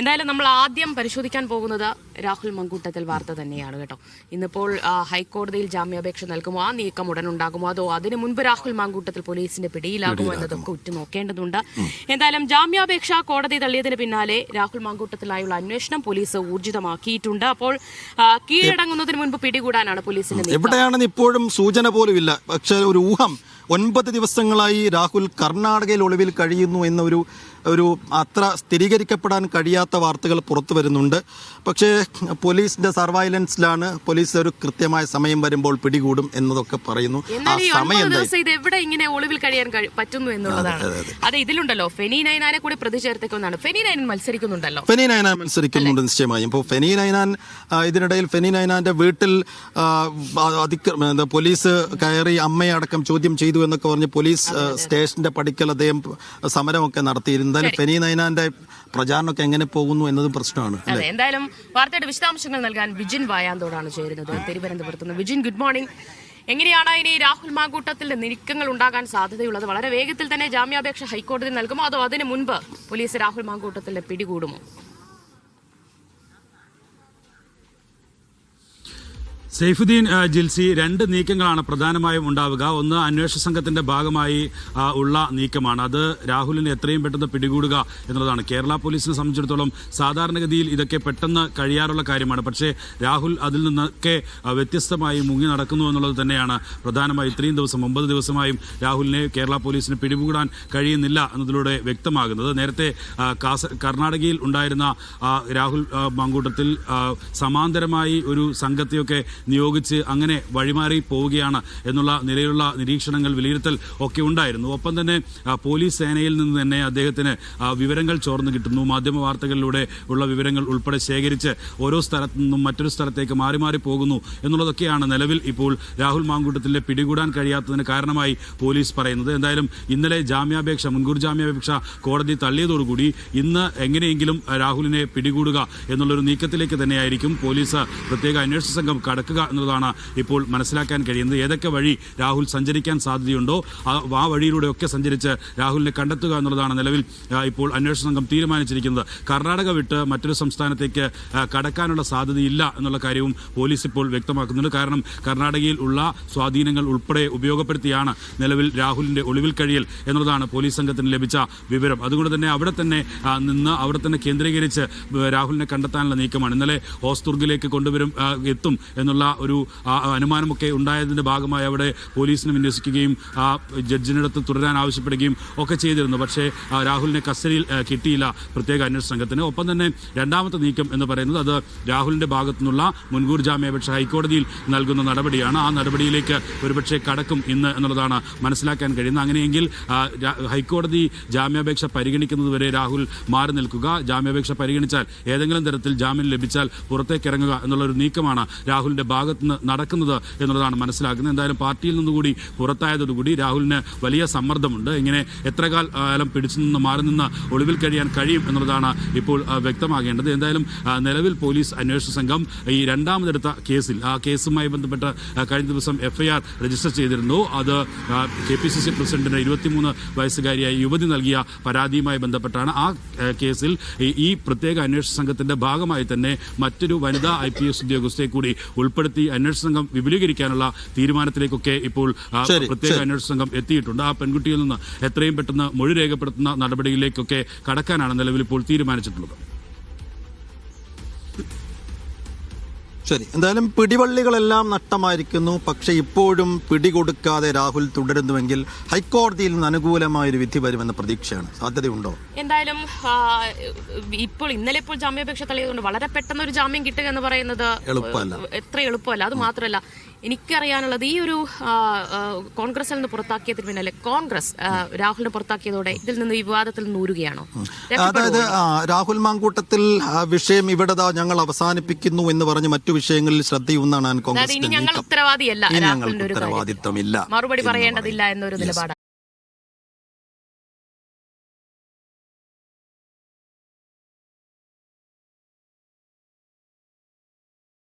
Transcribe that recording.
എന്തായാലും നമ്മൾ ആദ്യം പരിശോധിക്കാൻ പോകുന്നത് രാഹുൽ മങ്കൂട്ടത്തിൽ വാർത്ത തന്നെയാണ് കേട്ടോ. ഇന്നിപ്പോൾ ഹൈക്കോടതിയിൽ ജാമ്യാപേക്ഷ നൽകുമോ? ആ നീക്കം ഉടൻ ഉണ്ടാകുമോ അതോ അതിനു മുൻപ് രാഹുൽ മങ്കൂട്ടത്തിൽ പോലീസിന്റെ പിടിയിലാകുമോ എന്നതൊക്കെ ഉറ്റുനോക്കേണ്ടതുണ്ട്. എന്തായാലും ജാമ്യാപേക്ഷ കോടതി തള്ളിയതിന് പിന്നാലെ രാഹുൽ മങ്കൂട്ടത്തിലായുള്ള അന്വേഷണം പോലീസ് ഊർജിതമാക്കിയിട്ടുണ്ട്. അപ്പോൾ കീഴടങ്ങുന്നതിന് മുൻപ് പിടികൂടാനാണ് പോലീസിന്റെ എവിടെയാണെന്ന് ഇപ്പോഴും സൂചന പോലുമില്ല. പക്ഷേ ഒരു ഊഹം. ഒൻപത് ദിവസങ്ങളായി രാഹുൽ കർണാടകയിൽ ഒളിവിൽ കഴിയുന്നു എന്നൊരു ഒരു അത്ര സ്ഥിരീകരിക്കപ്പെടാൻ കഴിയാത്ത വാർത്തകൾ പുറത്തു വരുന്നുണ്ട്. പക്ഷേ പോലീസിന്റെ സർവൈലൻസിലാണ് പോലീസ് ഒരു കൃത്യമായ സമയം വരുമ്പോൾ പിടികൂടും എന്നതൊക്കെ പറയുന്നു. ആ സമയം ഇത് എവിടെ ഇങ്ങനെ ഒളിവിൽ കഴിയാൻ പറ്റുന്നു എന്നുള്ളതാണ്. അതെ ഇതിലുണ്ടല്ലോ ഫെനി നയനാനെ കൂടി പ്രതി ചേർത്തേക്കൊന്നാണ് ഫെനി നയനൻ മത്സരിക്കുന്നുണ്ടല്ലോ. ഫെനി നൈനാൻ മത്സരിക്കുന്നുണ്ട് നിശ്ചയമായും. ഇപ്പോൾ ഫെനി നയനാൻ ഇതിനിടയിൽ ഫെനി നൈനാന്റെ വീട്ടിൽ അതിക്ര പോലീസ് കയറി അമ്മയെ അടക്കം ചോദ്യം ചെയ്തു എന്നൊക്കെ പറഞ്ഞ് പോലീസ് സ്റ്റേഷന്റെ പടിക്കൽ അദ്ദേഹം സമരമൊക്കെ നടത്തിയിരുന്നു. എന്തായാലും ഫെനി നൈനാന്റെ പ്രചാരണമൊക്കെ എങ്ങനെ പോകുന്നു എന്നതും പ്രശ്നമാണ് അതെ എന്തായാലും വാർത്തയുടെ വിശദാംശങ്ങൾ നൽകാൻ വിജിൻ വായാന്തോടാണ് ചേരുന്നത്. തിരുവനന്തപുരത്ത് നിന്ന് വിജിൻ ഗുഡ് മോർണിംഗ്. എങ്ങനെയാണ് ഇനി രാഹുൽ മാങ്കൂട്ടത്തിന്റെ നീക്കങ്ങൾ ഉണ്ടാകാൻ സാധ്യതയുള്ളത്? വളരെ വേഗത്തിൽ തന്നെ ജാമ്യാപേക്ഷ ഹൈക്കോടതി നൽകുമോ? അതോ അതിനു മുൻപ് പോലീസ് രാഹുൽ മാങ്കൂട്ടത്തിന്റെ പിടികൂടുമോ? സൈഫുദ്ദീൻ ജിൽസി രണ്ട് നീക്കങ്ങളാണ് പ്രധാനമായും ഉണ്ടാവുക. ഒന്ന് അന്വേഷണ സംഘത്തിന്റെ ഭാഗമായി ഉള്ള നീക്കമാണ്. അത് രാഹുലിനെ എത്രയും പെട്ടെന്ന് പിടികൂടുക എന്നുള്ളതാണ്. കേരള പോലീസിനെ സംബന്ധിച്ചിടത്തോളം സാധാരണഗതിയിൽ ഇതൊക്കെ പെട്ടെന്ന് കഴിയാറുള്ള കാര്യമാണ്. പക്ഷേ രാഹുൽ അതിൽ നിന്നൊക്കെ വ്യത്യസ്തമായി മുങ്ങി നടക്കുന്നു എന്നുള്ളത് തന്നെയാണ് പ്രധാനമായി. ഇത്രയും ദിവസം ഒമ്പത് ദിവസമായും രാഹുലിനെ കേരള പോലീസിന് പിടികൂടാൻ കഴിയുന്നില്ല എന്നതിലൂടെ വ്യക്തമാകുന്നത്. നേരത്തെ കാസ കർണാടകയിൽ ഉണ്ടായിരുന്ന രാഹുൽ മങ്കൂട്ടത്തിൽ സമാന്തരമായി ഒരു സംഘത്തെയൊക്കെ നിയോഗിച്ച് അങ്ങനെ വഴിമാറി പോവുകയാണ് എന്നുള്ള നിലയിലുള്ള നിരീക്ഷണങ്ങൾ വിലയിരുത്തൽ ഒക്കെ ഉണ്ടായിരുന്നു. ഒപ്പം തന്നെ പോലീസ് സേനയിൽ നിന്ന് തന്നെ അദ്ദേഹത്തിന് വിവരങ്ങൾ ചോർന്നു കിട്ടുന്നു. മാധ്യമ വാർത്തകളിലൂടെ ഉള്ള വിവരങ്ങൾ ഉൾപ്പെടെ ശേഖരിച്ച് ഓരോ സ്ഥലത്തു നിന്നും മറ്റൊരു സ്ഥലത്തേക്ക് മാറി മാറി പോകുന്നു എന്നുള്ളതൊക്കെയാണ് നിലവിൽ ഇപ്പോൾ രാഹുൽ മാങ്കൂട്ടത്തിലെ പിടികൂടാൻ കഴിയാത്തതിന് കാരണമായി പോലീസ് പറയുന്നത്. എന്തായാലും ഇന്നലെ ജാമ്യാപേക്ഷ മുൻകൂർ ജാമ്യാപേക്ഷ കോടതി തള്ളിയതോടുകൂടി ഇന്ന് എങ്ങനെയെങ്കിലും രാഹുലിനെ പിടികൂടുക എന്നുള്ളൊരു നീക്കത്തിലേക്ക് തന്നെയായിരിക്കും പോലീസ് പ്രത്യേക അന്വേഷണ സംഘം കടക്കുക എന്നുള്ളതാണ് ഇപ്പോൾ മനസ്സിലാക്കാൻ കഴിയുന്നത്. ഏതൊക്കെ വഴി രാഹുൽ സഞ്ചരിക്കാൻ സാധ്യതയുണ്ടോ ആ വഴിയിലൂടെയൊക്കെ സഞ്ചരിച്ച് രാഹുലിനെ കണ്ടെത്തുക എന്നുള്ളതാണ് നിലവിൽ ഇപ്പോൾ അന്വേഷണ സംഘം തീരുമാനിച്ചിരിക്കുന്നത്. കർണാടക വിട്ട് മറ്റൊരു സംസ്ഥാനത്തേക്ക് കടക്കാനുള്ള സാധ്യതയില്ല എന്നുള്ള കാര്യവും പോലീസ് ഇപ്പോൾ വ്യക്തമാക്കുന്നുണ്ട്. കാരണം കർണാടകയിൽ ഉള്ള സ്വാധീനങ്ങൾ ഉൾപ്പെടെ ഉപയോഗപ്പെടുത്തിയാണ് നിലവിൽ രാഹുലിന്റെ ഒളിവിൽ കഴിയൽ എന്നുള്ളതാണ് പോലീസ് സംഘത്തിന് ലഭിച്ച വിവരം. അതുകൊണ്ട് തന്നെ അവിടെ തന്നെ നിന്ന് അവിടെ തന്നെ കേന്ദ്രീകരിച്ച് രാഹുലിനെ കണ്ടെത്താനുള്ള നീക്കമാണ്. ഇന്നലെ ഹോസ്തുർഗിലേക്ക് കൊണ്ടുവരും എത്തും എന്നുള്ള ഒരു അനുമാനമൊക്കെ ഉണ്ടായതിന്റെ ഭാഗമായി അവിടെ പോലീസിനെ വിന്യസിക്കുകയും ജഡ്ജിനടുത്ത് തുടരാൻ ആവശ്യപ്പെടുകയും ഒക്കെ ചെയ്തിരുന്നു. പക്ഷേ രാഹുലിനെ കസ്റ്റഡിയിൽ കിട്ടിയില്ല പ്രത്യേക അന്വേഷണ സംഘത്തിന്. ഒപ്പം തന്നെ രണ്ടാമത്തെ നീക്കം എന്ന് പറയുന്നത് അത് രാഹുലിന്റെ ഭാഗത്തു നിന്നുള്ള മുൻകൂർ ജാമ്യാപേക്ഷ ഹൈക്കോടതിയിൽ നൽകുന്ന നടപടിയാണ്. ആ നടപടിയിലേക്ക് ഒരുപക്ഷെ കടക്കും ഇന്ന് എന്നുള്ളതാണ് മനസ്സിലാക്കാൻ കഴിയുന്നത്. അങ്ങനെയെങ്കിൽ ഹൈക്കോടതി ജാമ്യാപേക്ഷ പരിഗണിക്കുന്നതുവരെ രാഹുൽ മാറി നിൽക്കുക. ജാമ്യാപേക്ഷ പരിഗണിച്ചാൽ ഏതെങ്കിലും തരത്തിൽ ജാമ്യം ലഭിച്ചാൽ പുറത്തേക്ക് ഇറങ്ങുക എന്നുള്ള ഒരു നീക്കമാണ് രാഹുലിന്റെ ഭാഗത്ത് നടക്കുന്നത് എന്നുള്ളതാണ് മനസ്സിലാക്കുന്നത്. എന്തായാലും പാർട്ടിയിൽ നിന്നുകൂടി പുറത്തായതോടുകൂടി രാഹുലിന് വലിയ സമ്മർദ്ദമുണ്ട്. ഇങ്ങനെ എത്ര കാലം പിടിച്ചു നിന്ന് മാറി നിന്ന് ഒളിവിൽ കഴിയാൻ കഴിയും എന്നുള്ളതാണ് ഇപ്പോൾ വ്യക്തമാകേണ്ടത്. എന്തായാലും നിലവിൽ പോലീസ് അന്വേഷണ സംഘം ഈ രണ്ടാമതെടുത്ത കേസിൽ ആ കേസുമായി ബന്ധപ്പെട്ട് കഴിഞ്ഞ ദിവസം എഫ്ഐആർ രജിസ്റ്റർ ചെയ്തിരുന്നു. അത് കെ പി സി സി പ്രസിഡന്റിന് ഇരുപത്തിമൂന്ന് വയസ്സുകാരിയായ യുവതി നൽകിയ പരാതിയുമായി ബന്ധപ്പെട്ടാണ്. ആ കേസിൽ ഈ പ്രത്യേക അന്വേഷണ സംഘത്തിന്റെ ഭാഗമായി തന്നെ മറ്റൊരു വനിതാ ഐ പി എസ് ഉദ്യോഗസ്ഥയെ കൂടി ഉൾപ്പെടുത്തി അന്വേഷണ സംഘം വിപുലീകരിക്കാനുള്ള തീരുമാനത്തിലേക്കൊക്കെ ഇപ്പോൾ പ്രത്യേക. അന്വേഷണ സംഘം എത്തിയിട്ടുണ്ട് ആ പെൺകുട്ടിയിൽ നിന്ന് എത്രയും പെട്ടെന്ന് മൊഴി രേഖപ്പെടുത്തുന്ന നടപടിയിലേക്കൊക്കെ കടക്കാനാണ് നിലവിൽ ഇപ്പോൾ തീരുമാനിച്ചിട്ടുള്ളത് ശരി. എന്തായാലും പിടിവള്ളികളെല്ലാം നഷ്ടമായിരിക്കുന്നു. പക്ഷേ ഇപ്പോഴും പിടികൊടുക്കാതെ രാഹുൽ തുടരുന്നുവെങ്കിൽ ഹൈക്കോടതിയിൽ നിന്ന് അനുകൂലമായ ഒരു വിധി വരുമെന്ന പ്രതീക്ഷയാണ്. സാധ്യതയുണ്ടോ? എന്തായാലും ഇപ്പോൾ ഇന്നലെ ഇപ്പോൾ ജാമ്യാപേക്ഷ തള്ളിയതുകൊണ്ട് വളരെ പെട്ടെന്ന് ഒരു ജാമ്യം കിട്ടുക എന്ന് പറയുന്നത് എളുപ്പമല്ല. എത്ര എളുപ്പമല്ല. അത് മാത്രമല്ല എനിക്കറിയാനുള്ളത് ഈ ഒരു കോൺഗ്രസിൽ നിന്ന് പുറത്താക്കിയതിന് പിന്നാലെ കോൺഗ്രസ് രാഹുലിനെ പുറത്താക്കിയതോടെ ഇതിൽ നിന്ന് വിവാദത്തിൽ നിന്ന് ഊരുകയാണോ? അതായത് രാഹുൽ മാങ്കൂട്ടത്തിൽ വിഷയം ഇവിടെ ഞങ്ങൾ അവസാനിപ്പിക്കുന്നു എന്ന് പറഞ്ഞ് മറ്റു വിഷയങ്ങളിൽ ശ്രദ്ധയൂന്നാണ് കോൺഗ്രസ് ഞങ്ങൾ ഉത്തരവാദിയല്ല ഞങ്ങൾക്ക് മറുപടി പറയേണ്ടതില്ല എന്നൊരു നിലപാടാണ്. നിലപാട്